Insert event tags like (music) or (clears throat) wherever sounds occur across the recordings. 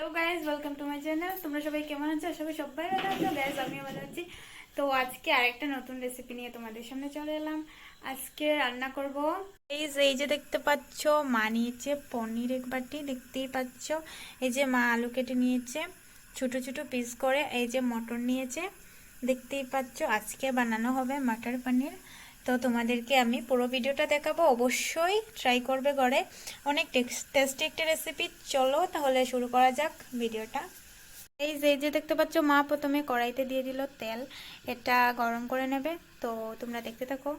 Hello guys welcome to my channel তোমরা সবাই কেমন আছো? আশা সবাই ভালো আছো। গাইজ আমিও ভালো আছি। তো আজকে আরেকটা নতুন রেসিপি নিয়ে তোমাদের সামনে চলে এলাম। আজকে রান্না করব। এই যে এই যে দেখতে পাচ্ছ মা নিয়েছে পনির এক বাটি, দেখতেই পাচ্ছ। এই যে মা আলু কেটে নিয়েছে, ছোট ছোট পিস করে। এই যে মটর নিয়েছে, দেখতেই পাচ্ছ। আজকে বানানো হবে মটর পনির। তো তোমাদেরকে আমি পুরো ভিডিওটা দেখাবো। অবশ্যই ট্রাই করবে ঘরে। অনেক টেস্টি একটা রেসিপি চলো তাহলে শুরু করা যাক ভিডিওটা। এই যে যে দেখতে পাচ্ছ, মা প্রথমে কড়াইতে দিয়ে দিল তেল। এটা গরম করে নেবে। তো তোমরা দেখতে থাকো।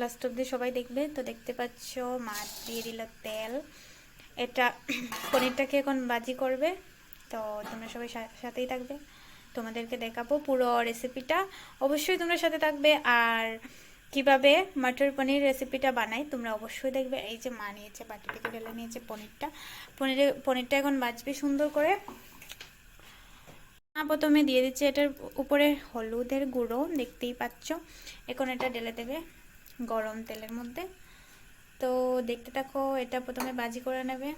লাস্ট অব্দি সবাই দেখবে। তো দেখতে পাচ্ছ, মা দিয়ে দিল তেল। এটা (clears throat) পনিরটাকে এখন বাজি করবে। তো তোমরা সবাই সাথেই থাকবে। তোমাদেরকে দেখাবো পুরো রেসিপিটা অবশ্যই তোমরা সাথে থাকবে। আর কীভাবে মটর পনির রেসিপিটা বানাই, তোমরা অবশ্যই দেখবে। এই যে মা নিয়েছে বাটি থেকে ঢেলে নিয়েছে পনিরটা। পনিরে, পনিরটা এখন বাজবে সুন্দর করে। মা প্রথমে দিয়ে দিচ্ছে এটার উপরে হলুদের গুঁড়ো, দেখতেই পাচ্ছ। এখন এটা ঢেলে দেবে গরম তেলের মধ্যে। তো দেখতে থাকো, এটা প্রথমে বাজি করে নেবে।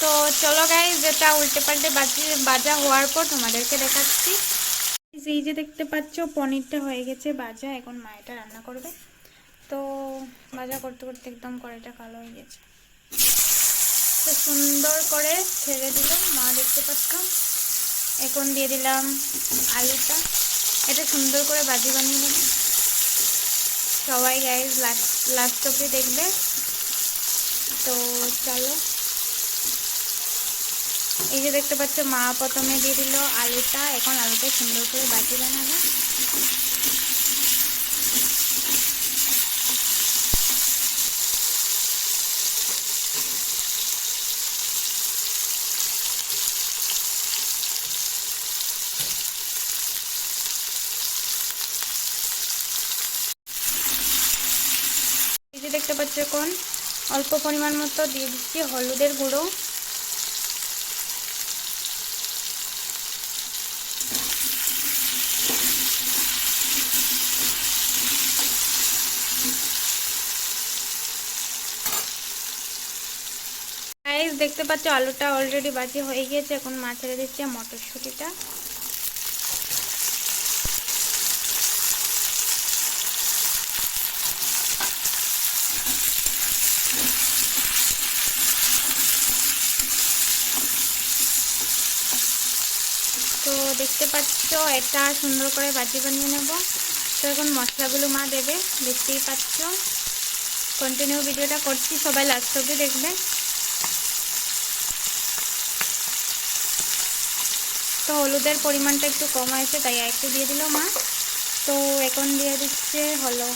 তো চলো গাই যেটা উল্টে পাল্টে বাজি, বাজা হওয়ার পর তোমাদেরকে দেখাচ্ছি। এই যে দেখতে পাচ্ছ, পনিরটা হয়ে গেছে বাজা, এখন মা এটা রান্না করবে। তো বাজা করতে করতে একদম কড়াইটা কালো হয়ে গেছে। তো সুন্দর করে ছেড়ে দিলাম, মা দেখতে পাচ্ছ। এখন দিয়ে দিলাম আলুটা। এটা সুন্দর করে বাজি বানিয়ে নেবে। সবাই গাইজ লাস্ট লাস্ট অব্দি দেখবে। তো চলো। এই যে দেখতে পাচ্ছ, মা প্রথমে দিয়ে দিল আলুটা, এখন আলুটা সুন্দর করে বাটি বানাবে। দেখতে পাচ্ছ, এখন অল্প পরিমাণ মতো দিয়ে দিচ্ছি হলুদের গুঁড়ো। গাইস দেখতে পাচ্ছ, আলুটা অলরেডি বাজি হয়ে গিয়েছে। এখন মা ছেড়ে দিচ্ছে মটরশুঁটিটা। তো দেখতে পাচ্ছ, এটা সুন্দর করে বাজি বানিয়ে নেব। তো এখন মশলাগুলো মা দেবে, দেখতেই পাচ্ছ। কন্টিনিউ ভিডিওটা করছি, সবাই লাস্ট অব্দি দেখবে। তো হলুদের পরিমাণটা একটু কম হয়েছে, তাই একটু দিয়ে দিল মা। তো এখন দিয়ে দিচ্ছে হলো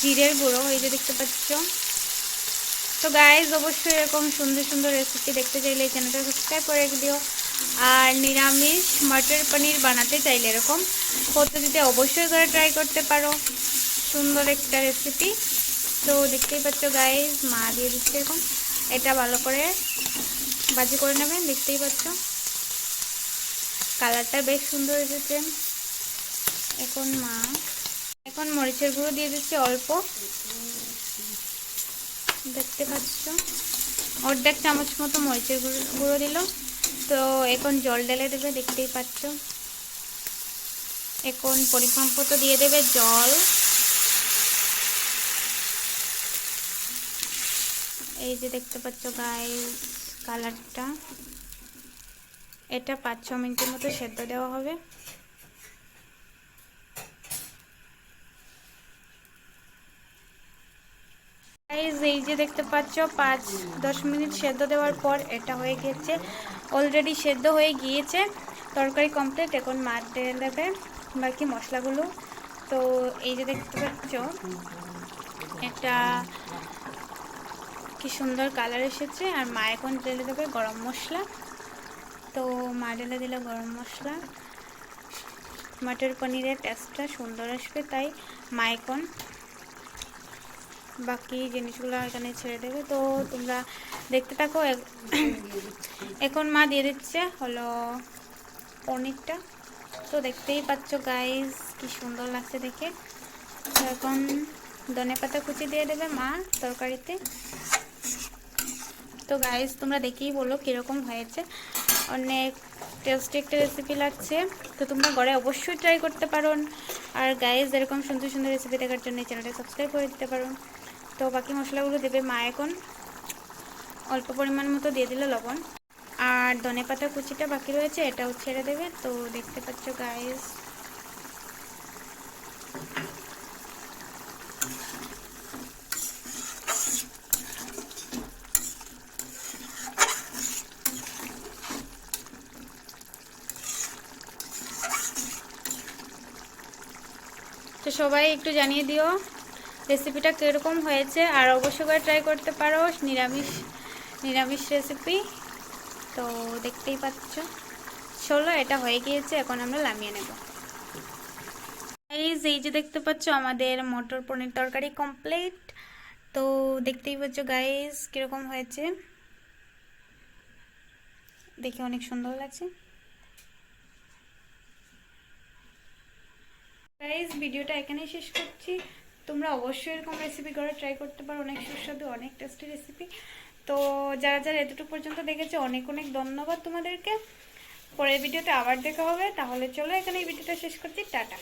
জিরের গুঁড়ো, এই যে দেখতে পাচ্ছ। তো গাইজ অবশ্যই এরকম সুন্দর সুন্দর রেসিপি দেখতে চাইলে এই চ্যানেলটা সাবস্ক্রাইব করে দিও। আর নিরামিষ মটর পনির বানাতে চাইলে এরকম পদ্ধতিতে অবশ্যই করে ট্রাই করতে পারো। সুন্দর একটা রেসিপি তো দেখতেই পাচ্ছ গাইজ মা দিয়ে দিচ্ছে এরকম এটা ভালো করে বাজি করে নেবেন, দেখতেই পাচ্ছ। কালারটা বেশ সুন্দর এসেছে এখন মা, এখন মরিচের গুঁড়ো দিয়ে দিচ্ছে অল্প। দেখতে পাচ্ছ? অর্ধেক চামচ মতো মরিচের গুঁড়ো গুঁড়ো দিল। তো এখন জল ঢেলে দেবে, দেখতেই পাচ্ছ। এখন পরিমাণ মতো দিয়ে দেবে জল। এই যে দেখতে পাচ্ছ গায়ে কালারটা এটা পাঁচ ছ মিনিটের মতো সেদ্ধ দেওয়া হবে। এই যে দেখতে পাচ্ছ, পাঁচ দশ মিনিট সেদ্ধ দেওয়ার পর এটা হয়ে গিয়েছে অলরেডি সেদ্ধ হয়ে গিয়েছে। তরকারি কমপ্লিট এখন মাছ দিয়ে দেবে, বাকি মশলাগুলো। তো এই যে দেখতে পাচ্ছ এটা কি সুন্দর কালার এসেছে, আর মা এখন ঢেলে দেবে গরম মশলা। তো মা ঢেলে দিল গরম মশলা। মটর পনিরের টেস্টটা সুন্দর আসবে, তাই মা এখন বাকি জিনিসগুলো এখানে ছেড়ে দেবে। তো তোমরা দেখতে থাকো (coughs) এখন মা দিয়ে দিচ্ছে হলো পনিরটা। তো দেখতেই পাচ্ছ গাইস কি সুন্দর লাগছে দেখে। এখন ধনে পাতা কুচি দিয়ে দেবে মা তরকারিতে। তো গাইস তোমরা দেখেই বলো কীরকম হয়েছে। অনেক টেস্টি একটা রেসিপি লাগছে। তো তোমরা ঘরে অবশ্যই ট্রাই করতে পারো। আর গাইস এরকম সুন্দর সুন্দর রেসিপি দেখার জন্য এই চ্যানেলটা সাবস্ক্রাইব করে দিতে পারো। তো বাকি মশলাগুলো দেবে মা এখন। অল্প পরিমাণ মতো দিয়ে দিল লবণ। আর ধনে পাতার কুচিটা বাকি রয়েছে, এটাও ছেড়ে দেবে। তো দেখতে পাচ্ছ গাইস সবাই একটু জানিয়ে দিও রেসিপিটা কীরকম হয়েছে, আর অবশ্যই করে ট্রাই করতে পারো, নিরামিষ নিরামিষ রেসিপি তো দেখতেই পাচ্ছ। চলো, এটা হয়ে গিয়েছে, এখন আমরা নামিয়ে নেব। গাইজ এই যে দেখতে পাচ্ছ, আমাদের মটর পনির তরকারি কমপ্লিট তো দেখতেই পাচ্ছ গাইজ কীরকম হয়েছে। দেখে অনেক সুন্দর লাগছে। গাইজ ভিডিওটা এখানেই শেষ করছি। তোমরা অবশ্যই এরকম রেসিপি করে ট্রাই করতে পারো। অনেক সুস্বাদু, অনেক টেস্টি রেসিপি তো যারা যারা এতটুকু পর্যন্ত দেখেছে, অনেক অনেক ধন্যবাদ তোমাদেরকে। পরের ভিডিওতে আবার দেখা হবে। তাহলে চলো এখানে এই ভিডিওটা শেষ করছি। টাটা।